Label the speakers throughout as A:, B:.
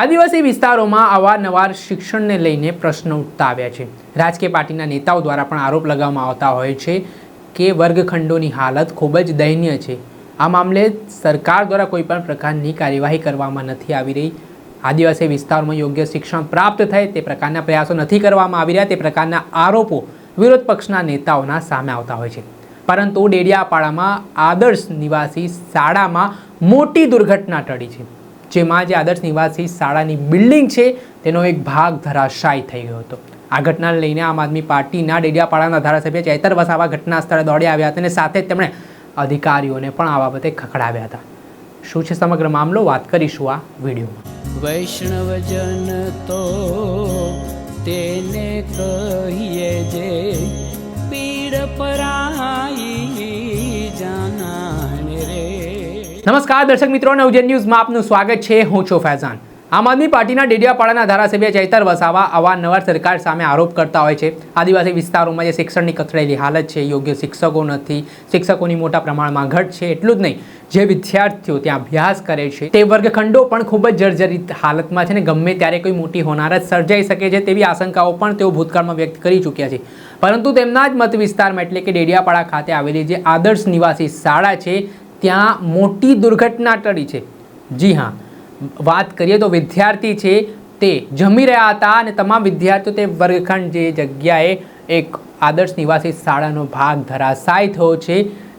A: આદિવાસી વિસ્તારોમાં અવારનવાર શિક્ષણને લઈને પ્રશ્નો ઉઠતા આવ્યા છે. રાજકીય પાર્ટીના નેતાઓ દ્વારા પણ આરોપ લગાવવામાં આવતા હોય છે કે વર્ગખંડોની હાલત ખૂબ જ દયનીય છે. આ મામલે સરકાર દ્વારા કોઈ પણ પ્રકારની કાર્યવાહી કરવામાં નથી આવી રહી. આદિવાસી વિસ્તારોમાં યોગ્ય શિક્ષણ પ્રાપ્ત થાય તે પ્રકારના પ્રયાસો નથી કરવામાં આવી રહ્યા તે પ્રકારના આરોપો વિરોધ પક્ષના નેતાઓના સામે આવતા હોય છે. પરંતુ ડેડિયાપાડામાં આદર્શ નિવાસી શાળામાં મોટી દુર્ઘટના ટળી છે. જેમાં જે આદર્શ નિવાસી શાળાની બિલ્ડિંગ છે, તેનો એક ભાગ ધરાશાયી થઈ ગયો હતો. આ ઘટનાને લઈને આમ આદમી પાર્ટીના ડેડિયાપાડાના ધારાસભ્ય ચૈતર વસાવા ઘટના સ્થળે દોડી આવ્યા હતા અને સાથે જ તેમણે અધિકારીઓને પણ આ બાબતે ખખડાવ્યા હતા. શું છે સમગ્ર મામલો? વાત કરીશું આ વિડીયોમાં.
B: વૈષ્ણવજન તો તેને કહીએ જે, પીડ પરાઈ
A: નમસ્કાર, દર્શક મિત્રો નવજન ન્યૂઝમાં આપનું સ્વાગત છે. હું છું ફૈઝાન. આમ આદમી પાર્ટીના ડેડિયાપાડાના ધારાસભ્ય ચૈતર વસાવા અવારનવાર સરકાર સામે આરોપ કરતા હોય છે. આદિવાસી વિસ્તારોમાં જે શિક્ષણની કથળેલી હાલત છે, યોગ્ય શિક્ષકો નથી, શિક્ષકોની મોટા પ્રમાણમાં ઘટ છે, એટલું જ નહીં. જે વિદ્યાર્થીઓ ત્યાં અભ્યાસ કરે છે, તે વર્ગખંડો પણ ખૂબ જ જર્જરિત હાલતમાં છે ને ગમે ત્યારે કોઈ મોટી હોનારત સર્જાઈ શકે છે તેવી આશંકાઓ પણ તેઓ ભૂતકાળમાં વ્યક્ત કરી ચૂક્યા છે. પરંતુ તેમના જ મત વિસ્તારમાં એટલે કે ડેડિયાપાડા ખાતે આવેલી જે આદર્શ નિવાસી શાળા છે ત્યાં મોટી દુર્ઘટના ટળી છે. જી હા, વાત કરીએ તો વિદ્યાર્થી છે તે જમી રહ્યા હતા અને તમામ વિદ્યાર્થીઓ તે વર્ગખંડ જે જગ્યાએ એક આદર્શ નિવાસી શાળાનો ભાગ ધરાશાય થયો છે.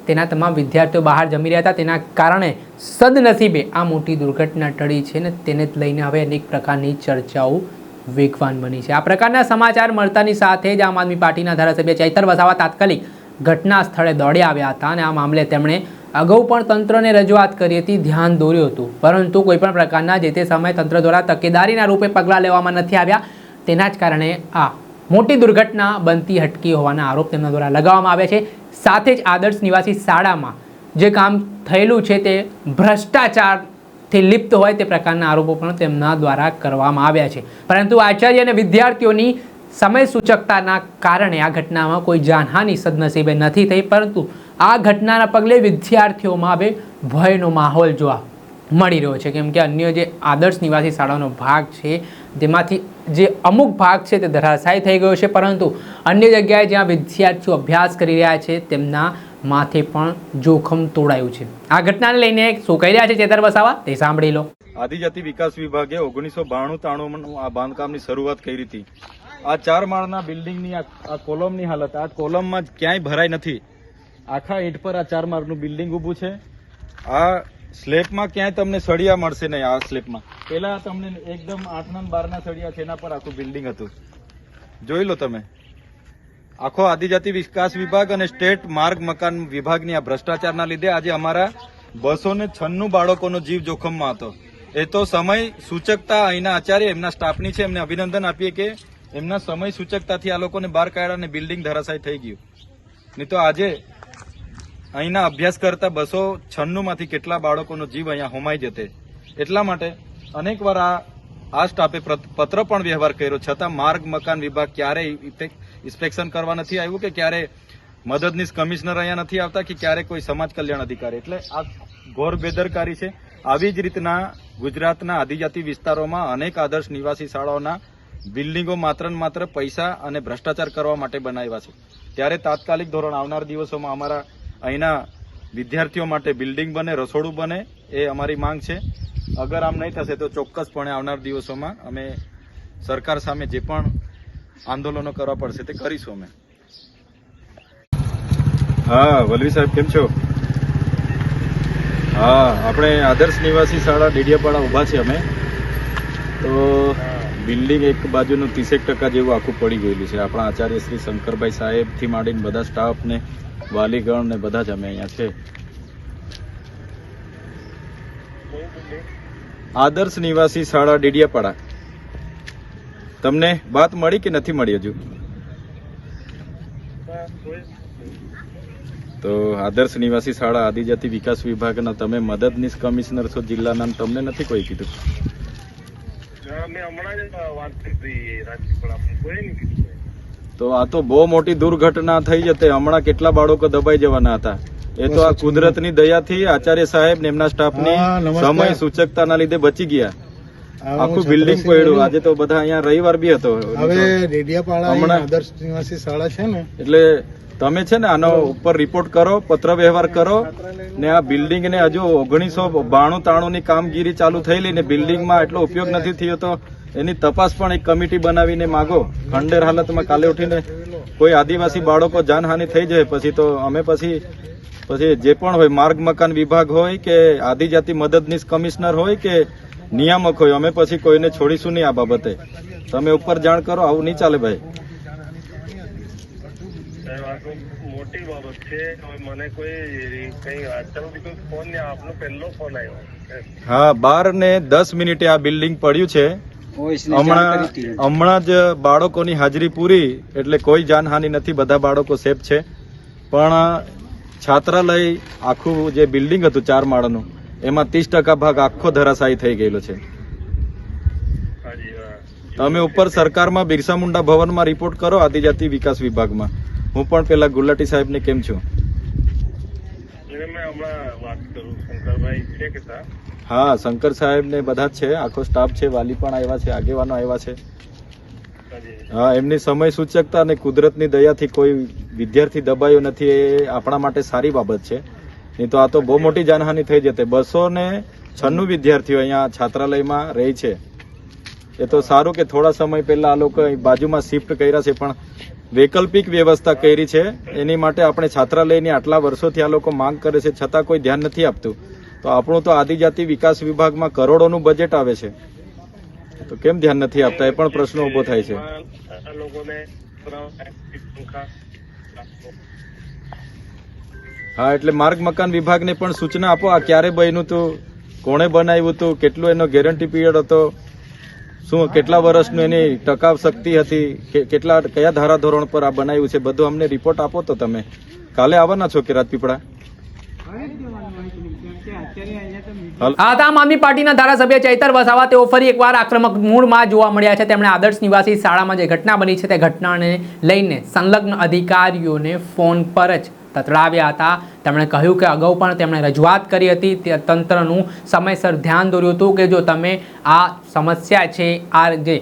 A: તેના તમામ વિદ્યાર્થીઓ બહાર જમી રહ્યા હતા. તેના કારણે સદનસીબે આ મોટી દુર્ઘટના ટળી છે ને તેને લઈને હવે અનેક પ્રકારની ચર્ચાઓ વેગવાન બની છે. આ પ્રકારના સમાચાર મળતાની સાથે જ આમ આદમી પાર્ટીના ધારાસભ્ય ચૈતર વસાવા તાત્કાલિક ઘટના સ્થળે દોડી આવ્યા હતા અને આ મામલે તેમણે અગાઉ પણ તંત્રને રજૂઆત કરી હતી, ધ્યાન દોર્યું હતું. પરંતુ કોઈપણ પ્રકારના જે તે સમયે તંત્ર દ્વારા તકેદારીના રૂપે પગલાં લેવામાં નથી આવ્યા, તેના જ કારણે આ મોટી દુર્ઘટના બનતી હટકી હોવાના આરોપ તેમના દ્વારા લગાવવામાં આવ્યા છે. સાથે જ આદર્શ નિવાસી શાળામાં જે કામ થયેલું છે તે ભ્રષ્ટાચારથી લિપ્ત હોય તે પ્રકારના આરોપો પણ તેમના દ્વારા કરવામાં આવ્યા છે. પરંતુ આચાર્ય અને વિદ્યાર્થીઓની સમય સૂચકતાના કારણે આ ઘટનામાં કોઈ જાનહાનિ સદનસીબે નથી થઈ, પરંતુ આ ઘટનાના પગલે વિદ્યાર્થીઓમાં હવે ભયનો માહોલ જોવા મળી રહ્યો છે. કેમ કે અન્ય જે આદર્શ નિવાસી શાળાનો ભાગ છે, તેમાંથી જે અમુક ભાગ છે તે ધરાશાયી થઈ ગયો છે. પરંતુ અન્ય જગ્યાએ જ્યાં વિદ્યાર્થીઓ અભ્યાસ કરી રહ્યા છે, તેમના માથે પણ જોખમ તોડાયું છે. આ ઘટનાને લઈને શું કહી રહ્યા છે ચેતર વસાવા? તે સાંભળી લો.
C: આદિજાતિ વિકાસ વિભાગે ઓગણીસો બાણું ત્રાણું આ બાંધકામની શરૂઆત કરી હતી. આ ચાર માળના બિલ્ડિંગની આ કોલમની હાલત, આ કોલમમાં ક્યાંય ભરાઈ નથી. આખા ઈંટ પર આ ચાર માળનું બિલ્ડિંગ ઊભું છે. આ સ્લેબમાં ક્યાંય તમને સળિયા મળશે નહીં આ સ્લેબમાં પેલા તમને એકદમ આઠના બારના સળિયા છે એના પર આખું બિલ્ડિંગ હતું. જોઈ લો તમે. આખો આદિજાતિ વિકાસ વિભાગ અને સ્ટેટ માર્ગ મકાન વિભાગની આ ભ્રષ્ટાચારના લીધે આજે અમારા બસો ને છન્નું બાળકોનો જીવ જોખમમાં હતો. એ તો સમય સૂચકતા અહીંના આચાર્ય એમના સ્ટાફની છે એમને અભિનંદન આપીએ કે એમના સમય સૂચકતાથી આ લોકોને બહાર કાઢ્યા અને બિલ્ડિંગ ધરાશાય થઈ ગયું. નહીં તો આજે અહીંના અભ્યાસ કરતા બસો છન્નુંમાંથી કેટલા બાળકોનો જીવ અહીંયા હોમાઈ જતે. એટલા માટે અનેકવાર આ આ સ્ટાફે પત્ર પણ વ્યવહાર કર્યો. છતાં માર્ગ, મકાન વિભાગ ક્યારેય ઇન્સ્પેક્શન કરવા નથી આવ્યું કે ક્યારે મદદનીશ કમિશનર અહીંયા નથી આવતા કે ક્યારે કોઈ સમાજ કલ્યાણ અધિકારી. એટલે આ ઘોર બેદરકારી છે. આવી જ રીતના ગુજરાતના આદિજાતિ વિસ્તારોમાં અનેક આદર્શ નિવાસી શાળાઓના બિલ્ડિંગો માત્ર ને માત્ર પૈસા અને ભ્રષ્ટાચાર કરવા માટે બનાવ્યા છે. ત્યારે તાત્કાલિક ધોરણ આવનાર દિવસોમાં અમારા અહીંના વિદ્યાર્થીઓ માટે બિલ્ડિંગ બને, રસોડું બને એ અમારી માંગ છે. અગર આમ નહીં થશે તો ચોક્કસપણે આવનાર દિવસોમાં અમે સરકાર સામે જે પણ આંદોલનો કરવા પડશે તે કરીશું અમે. હા, વલવી સાહેબ, કેમ છો? હા, આપણે આદર્શ નિવાસી શાળા ડેડિયાપાડા ઊભા છે અમે. તો બિલ્ડિંગ એક બાજુનું ત્રીસેક ટકા જેવું આખું પડી ગયેલું છે. આપણા આચાર્ય શ્રી શંકરભાઈ સાહેબથી માંડીને બધા સ્ટાફ ને વાલીગણ ને બધા જ અમે અહીંયા છે. આદર્શ નિવાસી શાળા ડેડિયાપાડા. તમને વાત મળી કે નથી મળી હજુ? તો આદર્શ નિવાસી શાળા આદિજાતિ વિકાસ વિભાગના તમે મદદનીશ કમિશનર છો જિલ્લાના, તમને નથી કોઈ કીધું? તો આ તો બહુ મોટી દુર્ઘટના થઈ જતી. હમણાં કેટલા બાળકો દબાઈ જવાના હતા. એ તો આ કુદરતની દયાથી આચાર્ય સાહેબ ને એમના સ્ટાફની. સમય સૂચકતાના લીધે બચી ગયા. આખું બિલ્ડિંગ પડ્યું આજે તો બધા અહીંયા રવિવાર બી હતો.
D: હવે ડેડિયાપાડા
C: હમણાં-
D: આદર્શ નિવાસી શાળા છે ને.
C: એટલે તમે છે ને આનો ઉપર રિપોર્ટ કરો પત્ર વ્યવહાર કરો ને આ બિલ્ડિંગ ને હજુ ઓગણીસો બાણું તાણું ની કામગીરી ચાલુ થયેલી ને બિલ્ડિંગમાં એટલો ઉપયોગ નથી થયો તો એની તપાસ પણ એક કમિટી બનાવીને માગો. ખંડેર હાલતમાં કાલે ઉઠીને કોઈ આદિવાસી બાળકો જાનહાનિ થઈ જાય પછી તો અમે પછી પછી જે પણ હોય માર્ગ, મકાન વિભાગ હોય કે આદિજાતિ મદદનીશ કમિશનર હોય કે નિયામક હોય, અમે પછી કોઈને છોડીશું નહીં આ બાબતે. તમે ઉપર જાણ કરો, આવું નહીં ચાલે ભાઈ.
E: સાહેબ આ તો મોટી બાબત છે. મને કોઈ કઈ અત્યાર સુધી ફોન નહીં આપનો પહેલો ફોન આવ્યો.
C: હા બાર ને દસ મિનિટે આ બિલ્ડિંગ પડ્યું છે. હમણાં હમણાં જ બાળકોની હાજરી પૂરી એટલે કોઈ જાનહાનિ નથી. બધા બાળકો સેફ છે. પણ છાત્રાલય આખું જે બિલ્ડિંગ હતું ચાર માળનું એમાં ત્રીસ ટકા ભાગ આખો ધરાશાયી થઈ ગયેલો છે. તમે ઉપર સરકારમાં બિરસા મુંડા ભવનમાં રિપોર્ટ કરો આદિજાતિ વિકાસ વિભાગમાં. હું પણ પેલા ગુલાટી સાહેબને કેમ છું? હા શંકર સાહેબ ને બધા જ છે આખો સ્ટાફ છે વાલી પણ આવ્યા છે આગેવાનો આવ્યા છે. હા એમની સમય સૂચકતા અને કુદરતની દયાથી કોઈ વિદ્યાર્થી દબાયો નથી એ આપણા માટે સારી બાબત છે. નહીં તો આ તો બહુ મોટી જાનહાનિ થઈ જતી. બસો ને છન્નું વિદ્યાર્થીઓ અહીંયા છાત્રાલયમાં રહે છે. એ તો સારું કે થોડા સમય પહેલા આ લોકો બાજુમાં શિફ્ટ કર્યા છે, પણ વૈકલ્પિક વ્યવસ્થા કરી છે. એની માટે આપણે છાત્રાલયની આટલા વર્ષોથી આ લોકો માંગ કરે છે, છતાં કોઈ ધ્યાન નથી આપતું. તો આપણું તો આદિજાતિ વિકાસ વિભાગમાં કરોડોનું બજેટ આવે છે. તો કેમ ધ્યાન નથી આપતા? એ પણ પ્રશ્ન ઊભો થાય છે. હા, એટલે માર્ગ મકાન વિભાગને પણ સૂચના આપો, આ ક્યારે બન્યું હતું કોણે બનાવ્યું હતું કેટલું એનો ગેરંટી પીરિયડ હતો? શું, કેટલા વર્ષનું એની ટકાવ શક્તિ હતી? કેટલા, કયા ધારાધોરણ પર આ બનાવ્યું છે? બધું અમને રિપોર્ટ આપો તો તમે. કાલે આવવાના છો કે રાજપીપળા
A: આમ આદમી પાર્ટીના ધારાસભ્ય ચૈતર વસાવા, તેઓ ફરી એકવાર આક્રમક મૂળમાં જોવા મળ્યા છે. તેમણે આદર્શ નિવાસી શાળામાં જે ઘટના બની છે, તે ઘટનાને લઈને સંલગ્ન અધિકારીઓને ફોન પર જ તતડાવ્યા હતા. તેમણે કહ્યું કે અગાઉ પણ તેમણે રજૂઆત કરી હતી. તંત્રનું સમયસર ધ્યાન દોર્યું હતું કે જો તમે આ સમસ્યા છે, આ જે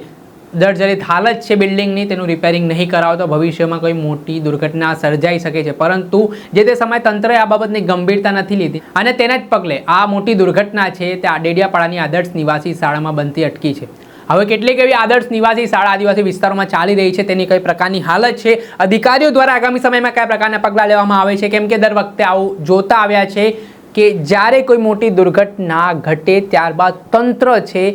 A: જર્જરિત હાલત છે બિલ્ડિંગની, તેનું રિપેરિંગ નહીં કરાવો તો ભવિષ્યમાં કોઈ મોટી દુર્ઘટના સર્જાઈ શકે છે. પરંતુ જે તે સમયે તંત્રએ આ બાબતની ગંભીરતા નથી લીધી અને તેના જ પગલે આ મોટી દુર્ઘટના છે તે ડેડિયાપાડાની આદર્શ નિવાસી શાળામાં બનતી અટકી છે. હવે કેટલીક એવી આદર્શ નિવાસી શાળા આદિવાસી વિસ્તારોમાં ચાલી રહી છે. તેની કઈ પ્રકારની હાલત છે? અધિકારીઓ દ્વારા આગામી સમયમાં કયા પ્રકારના પગલાં લેવામાં આવે છે? કેમ કે દર વખતે આવું જોતા આવ્યા છે કે જ્યારે કોઈ મોટી દુર્ઘટના ઘટે, ત્યારબાદ તંત્ર છે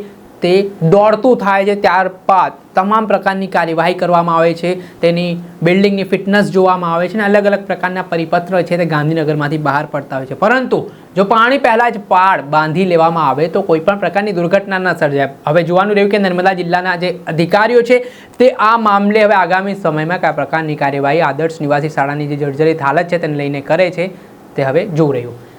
A: તે દોડતું થાય છે ત્યારબાદ તમામ પ્રકારની કાર્યવાહી કરવામાં આવે છે. તેની બિલ્ડિંગની ફિટનેસ જોવામાં આવે છે અને અલગ અલગ પ્રકારના પરિપત્ર છે તે ગાંધીનગરમાંથી બહાર પડતા હોય છે. પરંતુ જો પાણી પહેલાં જ પાડ બાંધી લેવામાં આવે તો કોઈ પણ પ્રકારની દુર્ઘટના ન સર્જાય. હવે જોવાનું રહ્યું કે નર્મદા જિલ્લાના જે અધિકારીઓ છે તે આ મામલે હવે આગામી સમયમાં કયા પ્રકારની કાર્યવાહી આદર્શ નિવાસી શાળાની જે જર્જરિત હાલત છે તેને લઈને કરે છે તે હવે જોવું રહ્યું.